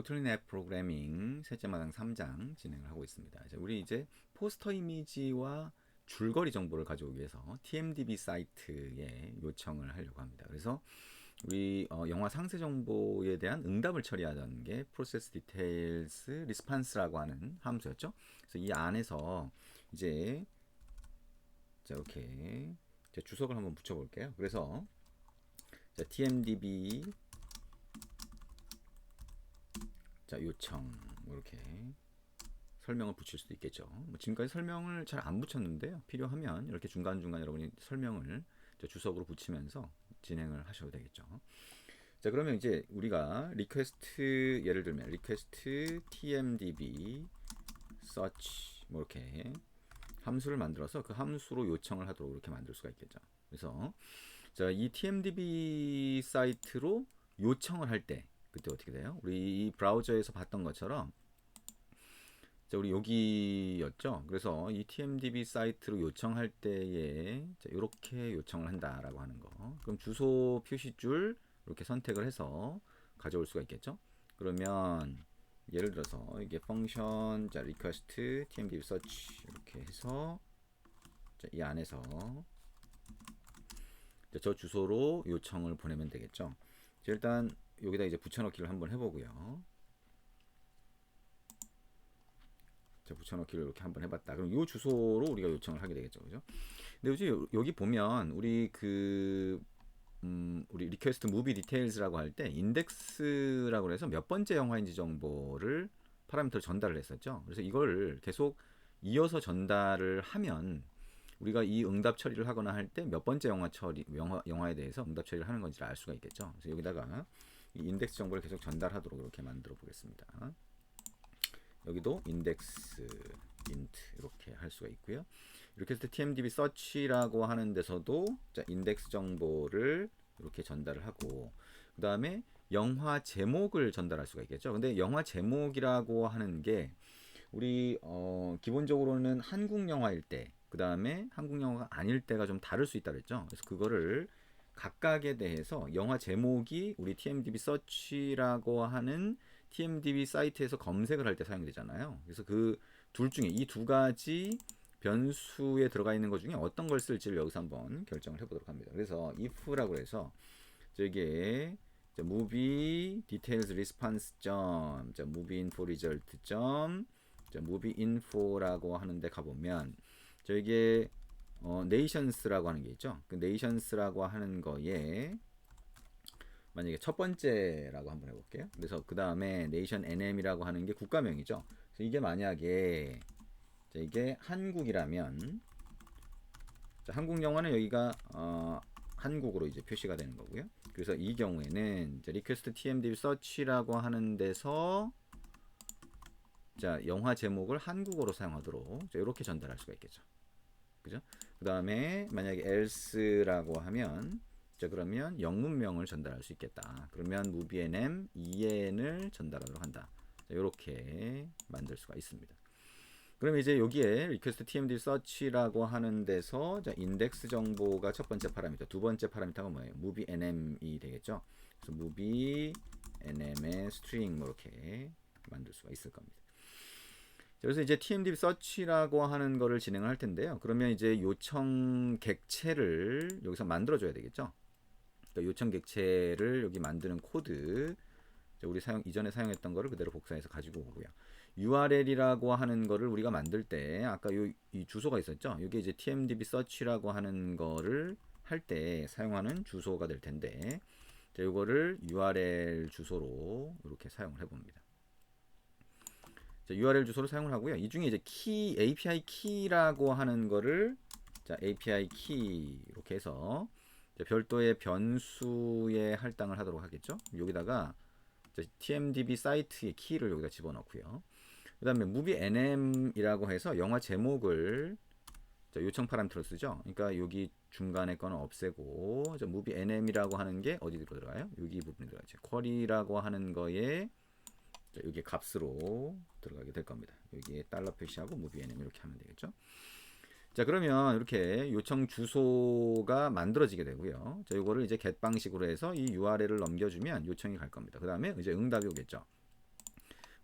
코틀린 앱 프로그래밍 셋째 마당 3장 진행을 하고 있습니다. 이제 우리 이제 포스터 이미지와 줄거리 정보를 가져오기 위해서 TMDB 사이트에 요청을 하려고 합니다. 그래서 우리 어, 영화 상세 정보에 대한 응답을 처리하던 게 process details response라고 하는 함수였죠. 그래서 이 안에서 이제 자 이렇게 제 주석을 한번 붙여볼게요. 그래서 자, TMDB 자 요청 뭐 이렇게 설명을 붙일 수도 있겠죠. 뭐 지금까지 설명을 잘 안 붙였는데요. 필요하면 이렇게 중간 중간 여러분이 설명을 주석으로 붙이면서 진행을 하셔도 되겠죠. 자 그러면 이제 우리가 리퀘스트 예를 들면 리퀘스트 tmdb search 뭐 이렇게 함수를 만들어서 그 함수로 요청을 하도록 이렇게 만들 수가 있겠죠. 그래서 자 이 tmdb 사이트로 요청을 할 때 그때 어떻게 돼요? 우리 이 브라우저에서 봤던 것처럼 자, 우리 여기였죠. 그래서 이 TMDB 사이트로 요청할 때에 이렇게 요청을 한다라고 하는 거. 그럼 주소 표시줄 이렇게 선택을 해서 가져올 수가 있겠죠. 그러면 예를 들어서 이게 펑션 자 request tmdb search 이렇게 해서 자, 이 안에서 저 주소로 요청을 보내면 되겠죠. 자, 일단 여기다 이제 붙여넣기를 한번 해보고요. 자, 붙여넣기를 이렇게 한번 해봤다. 그럼 이 주소로 우리가 요청을 하게 되겠죠, 그죠? 근데 요즘 여기 보면 우리 그 음, 우리 리퀘스트 무비 디테일즈라고 할 때 인덱스라고 해서 몇 번째 영화인지 정보를 파라미터를 전달을 했었죠. 그래서 이걸 계속 이어서 전달을 하면 우리가 이 응답 처리를 하거나 할 때 몇 번째 영화 처리 영화 영화에 대해서 응답 처리를 하는 건지를 알 수가 있겠죠. 그래서 여기다가 이 인덱스 정보를 계속 전달하도록 이렇게 만들어 보겠습니다. 여기도 인덱스 int 이렇게 할 수가 있고요. 이렇게 해서 tmdb search라고 하는 데서도 자, 인덱스 정보를 이렇게 전달을 하고 그 다음에 영화 제목을 전달할 수가 있겠죠. 근데 영화 제목이라고 하는 게 우리 어, 기본적으로는 한국 영화일 때, 그 다음에 한국 영화가 아닐 때가 좀 다를 수 있다 그랬죠. 그래서 그거를 각각에 대해서 영화 제목이 우리 TMDB 서치라고 하는 TMDB 사이트에서 검색을 할 때 사용되잖아요. 그래서 그 둘 중에 이 두 가지 변수에 들어가 있는 것 중에 어떤 걸 쓸지를 여기서 한번 결정을 해보도록 합니다. 그래서 if라고 해서 저기에 movie details response 점, 자, movie info result 점, 자, movie info라고 하는데 가보면 저 어, nations라고 하는 게 있죠. 그 nations라고 하는 거에 만약에 첫 번째라고 한번 해볼게요. 그래서 그 다음에 nation nm이라고 하는 게 국가명이죠. 그래서 이게 만약에 자, 이게 한국이라면 자, 한국 영화는 여기가 어, 한국으로 이제 표시가 되는 거고요. 그래서 이 경우에는 request tmdb search라고 하는 데서 자 영화 제목을 한국어로 사용하도록 자, 이렇게 전달할 수가 있겠죠. 그죠? 그 다음에 만약에 else라고 하면 자 그러면 영문명을 전달할 수 있겠다. 그러면 movie nm en을 전달하도록 한다. 자, 이렇게 만들 수가 있습니다. 그럼 이제 여기에 request tmd search라고 하는 데서 자 인덱스 정보가 첫 번째 파라미터, 두 번째 파라미터가 뭐예요? movie nm이 되겠죠. 그래서 movie nm의 string 뭐 이렇게 만들 수가 있을 겁니다. 그래서 이제 TMDB 서치라고 하는 거를 진행을 할 텐데요. 그러면 이제 요청 객체를 여기서 만들어 줘야 되겠죠. 그러니까 요청 객체를 여기 만드는 코드 우리 사용 이전에 사용했던 거를 그대로 복사해서 가지고 오고요. URL이라고 하는 거를 우리가 만들 때 아까 요, 이 주소가 있었죠. 이게 이제 TMDB search라고 하는 거를 할 때 사용하는 주소가 될 텐데 자, 요거를 URL 주소로 이렇게 사용을 해봅니다. 자, URL 주소를 사용을 하고요. 이 중에 이제 키 API 키라고 하는 거를 자, API 키 이렇게 해서 자, 별도의 변수에 할당을 하도록 하겠죠. 여기다가 자, TMDB 사이트의 키를 여기다 집어넣고요. 그 다음에 movie nm이라고 해서 영화 제목을 자, 요청 파라미터로 쓰죠. 그러니까 여기 중간에 거는 없애고 자, movie nm이라고 하는 게 어디로 들어가요? 여기 부분에 들어가죠. 쿼리라고 하는 거에 자, 여기 값으로 들어가게 될 겁니다. 여기에 달러 표시하고 nm 이렇게 하면 되겠죠. 자 그러면 이렇게 요청 주소가 만들어지게 되고요. 자 이거를 이제 get 방식으로 해서 이 URL을 넘겨주면 요청이 갈 겁니다. 그 다음에 이제 응답이 오겠죠.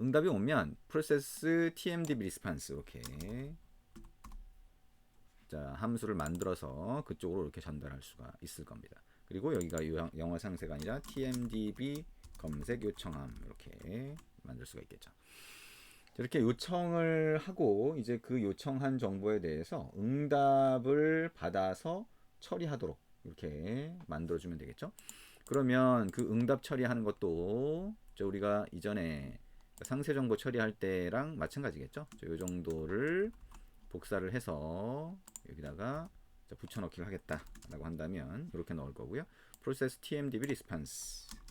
응답이 오면 process tmdb response 이렇게 자 함수를 만들어서 그쪽으로 이렇게 전달할 수가 있을 겁니다. 그리고 여기가 유- 영어 상세가 아니라 tmdb 검색 요청함 이렇게 만들 수가 있겠죠. 이렇게 요청을 하고 이제 그 요청한 정보에 대해서 응답을 받아서 처리하도록 이렇게 만들어주면 되겠죠. 그러면 그 응답 처리하는 것도 저 우리가 이전에 상세 정보 처리할 때랑 마찬가지겠죠. 이 정도를 복사를 해서 여기다가 자, 붙여넣기를 하겠다라고 한다면 이렇게 넣을 거고요. process tmdb response 자,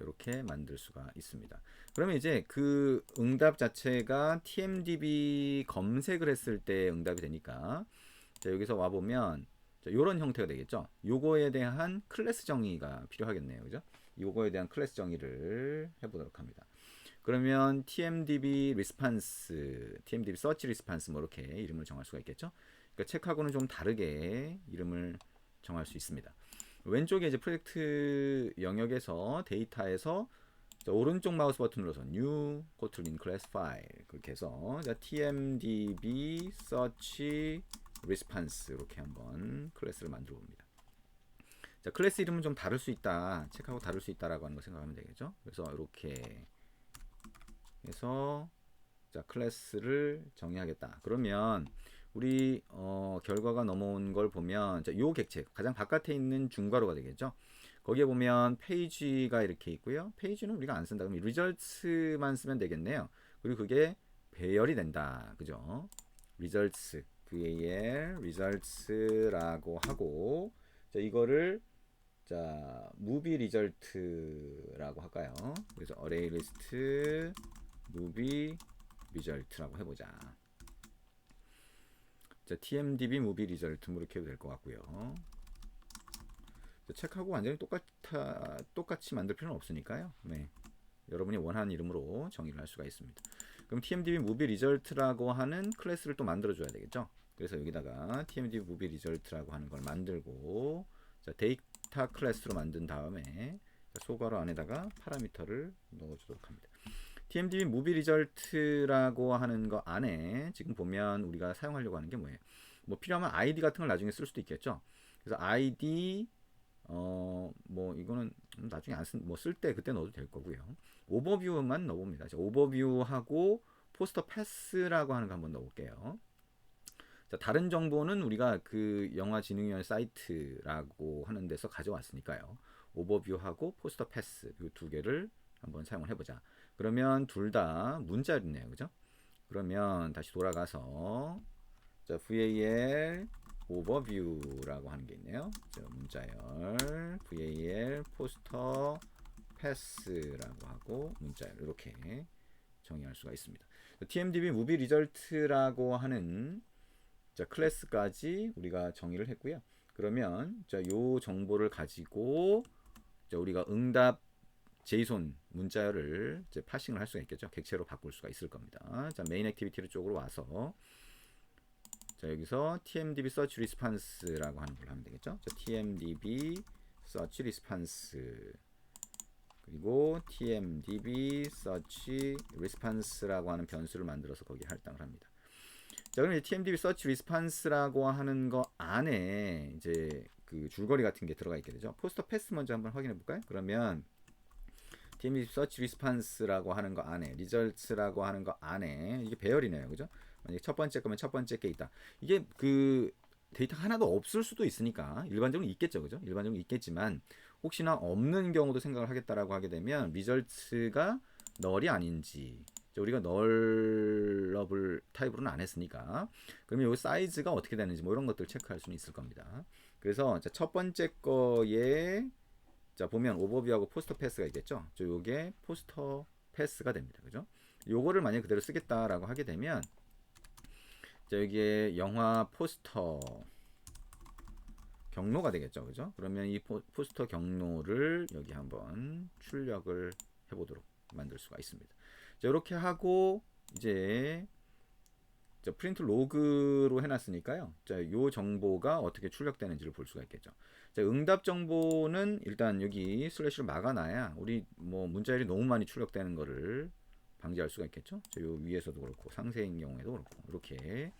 이렇게 만들 수가 있습니다. 그러면 이제 그 응답 자체가 tmdb 검색을 했을 때 응답이 되니까 자, 여기서 와 보면 이런 형태가 되겠죠. 요거에 대한 클래스 정의가 필요하겠네요. 그죠? 요거에 대한 클래스 정의를 해보도록 합니다. 그러면 tmdb response, tmdb search response 뭐 이렇게 이름을 정할 수가 있겠죠. 그러니까 책하고는 좀 다르게 이름을 정할 수 있습니다. 왼쪽에 이제 프로젝트 영역에서 데이터에서 자, 오른쪽 마우스 버튼을 눌러서 new kotlin class file 그렇게 해서 자, tmdb search response 이렇게 한번 클래스를 만들어 봅니다. 자, 클래스 이름은 좀 다를 수 있다. 책하고 다를 수 있다라고 하는 거 생각하면 되겠죠. 그래서 이렇게 해서 자, 클래스를 정의하겠다. 그러면 우리 어, 결과가 넘어온 걸 보면 자, 요 객체 가장 바깥에 있는 중괄호가 되겠죠. 거기에 보면 페이지가 이렇게 있고요. 페이지는 우리가 안 쓴다. 그럼 results만 쓰면 되겠네요. 그리고 그게 배열이 된다. 그죠? results var results라고 하고 자, 이거를 자, movie result라고 할까요? 그래서 array list movie result라고 해 보자. 자, tmdb 뭐 이렇게 해도 될 것 같고요. 자, 책하고 완전히 똑같아 똑같이 만들 필요는 없으니까요. 네. 여러분이 원하는 이름으로 정의를 할 수가 있습니다. 그럼 tmdb movie result라고 하는 클래스를 또 만들어 줘야 되겠죠. 그래서 여기다가 tmdb movie result라고 하는 걸 만들고 자, 데이터 클래스로 만든 다음에 소괄호 안에다가 파라미터를 넣어 주도록 합니다. TMDB Movie Result라고 하는 거 안에 지금 보면 우리가 사용하려고 하는 게 뭐예요? 뭐 필요하면 ID 같은 걸 나중에 쓸 수도 있겠죠. 그래서 ID 어뭐 이거는 나중에 안쓴뭐 쓸 때 그때 넣어도 될 거고요. 오버뷰만 넣어봅니다. 자, 오버뷰하고 포스터 패스라고 하는 거 한번 넣어볼게요. 자, 다른 정보는 우리가 그 영화진흥위원 사이트라고 하는 데서 가져왔으니까요. 오버뷰하고 포스터 패스 이 두 개를 한번 사용을 해보자. 그러면 둘 다 문자였네요. 그죠? 그러면 다시 돌아가서 자, VAL 오버뷰라고 하는 게 있네요. 자, 문자열 VAL 포스터 패스라고 하고 문자열 이렇게 정의할 수가 있습니다. TMDB 무비 리절트라고 하는 자, 클래스까지 우리가 정의를 했고요. 그러면 자, 요 정보를 가지고 자, 우리가 응답 제이손 문자열을 이제 파싱을 할 수가 있겠죠. 객체로 바꿀 수가 있을 겁니다. 자, 메인 액티비티 쪽으로 와서 자, 여기서 tmdb search response라고 하는 걸 하면 되겠죠. 자, tmdb search response 그리고 tmdb search response라고 하는 변수를 만들어서 거기에 할당을 합니다. 자, 그럼 tmdb search response라고 하는 거 안에 이제 그 줄거리 같은 게 들어가 있게 되죠. 포스터 패스 먼저 한번 확인해 볼까요? 그러면 tmdb search response라고 하는 거 안에 results라고 하는 거 안에 이게 배열이네요. 그죠? 만약에 첫 번째 거면 첫 번째 게 있다. 이게 그 데이터 하나도 없을 수도 있으니까 일반적으로 있겠죠. 그죠? 일반적으로 있겠지만 혹시나 없는 경우도 생각을 하겠다라고 하게 되면 results가 널이 아닌지 우리가 널러블 타입으로는 안 했으니까 그러면 이 사이즈가 어떻게 되는지 뭐 이런 것들 체크할 수는 있을 겁니다. 그래서 첫 번째 거에 자 보면 오버뷰하고 포스터 패스가 있겠죠. 저 요게 포스터 패스가 됩니다. 그죠? 요거를 만약 그대로 쓰겠다라고 하게 되면 자 여기에 영화 포스터 경로가 되겠죠. 그죠? 그러면 이 포, 포스터 경로를 여기 한번 출력을 해 보도록 만들 수가 있습니다. 자, 이렇게 하고 이제 자, 프린트 로그로 해놨으니까요. 자, 요 정보가 어떻게 출력되는지를 볼 수가 있겠죠. 자, 응답 정보는 일단 여기 슬래시를 막아놔야 우리 뭐 문자열이 너무 많이 출력되는 거를 방지할 수가 있겠죠. 자, 요 위에서도 그렇고 상세인 경우에도 그렇고 이렇게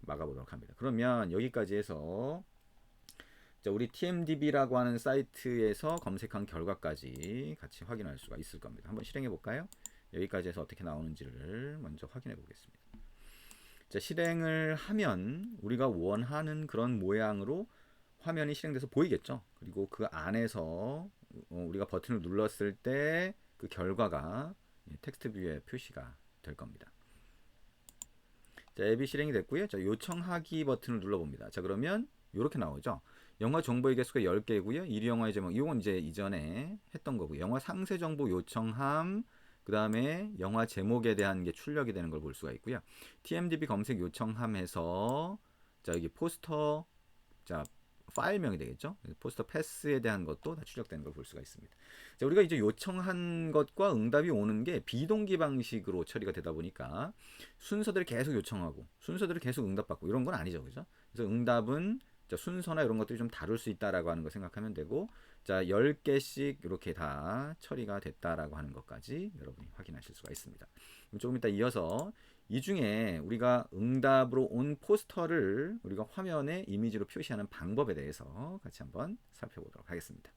막아보도록 합니다. 그러면 여기까지 해서 자, 우리 TMDB라고 하는 사이트에서 검색한 결과까지 같이 확인할 수가 있을 겁니다. 한번 실행해 볼까요? 여기까지 해서 어떻게 나오는지를 먼저 확인해 보겠습니다. 자, 실행을 하면 우리가 원하는 그런 모양으로 화면이 실행돼서 보이겠죠. 그리고 그 안에서 어, 우리가 버튼을 눌렀을 때 그 결과가 텍스트 뷰에 표시가 될 겁니다. 자, 앱이 실행이 됐고요. 자, 요청하기 버튼을 눌러봅니다. 자, 그러면 이렇게 나오죠. 영화 정보의 개수가 10개고요. 1위 영화의 제목, 이건 이제 이전에 했던 거고요. 영화 상세 정보 요청함, 그 다음에 영화 제목에 대한 게 출력이 되는 걸 볼 수가 있고요. TMDB 검색 요청함에서 자 여기 포스터 자 파일명이 되겠죠. 포스터 패스에 대한 것도 다 출력되는 걸 볼 수가 있습니다. 자 우리가 이제 요청한 것과 응답이 오는 게 비동기 방식으로 처리가 되다 보니까 순서들을 계속 요청하고 순서들을 계속 응답받고 이런 건 아니죠, 그죠? 그래서 응답은 자, 순서나 이런 것들이 좀 다룰 수 있다라고 하는 거 생각하면 되고 자 10개씩 이렇게 다 처리가 됐다라고 하는 것까지 여러분이 확인하실 수가 있습니다. 조금 이따 이어서 이 중에 우리가 응답으로 온 포스터를 우리가 화면에 이미지로 표시하는 방법에 대해서 같이 한번 살펴보도록 하겠습니다.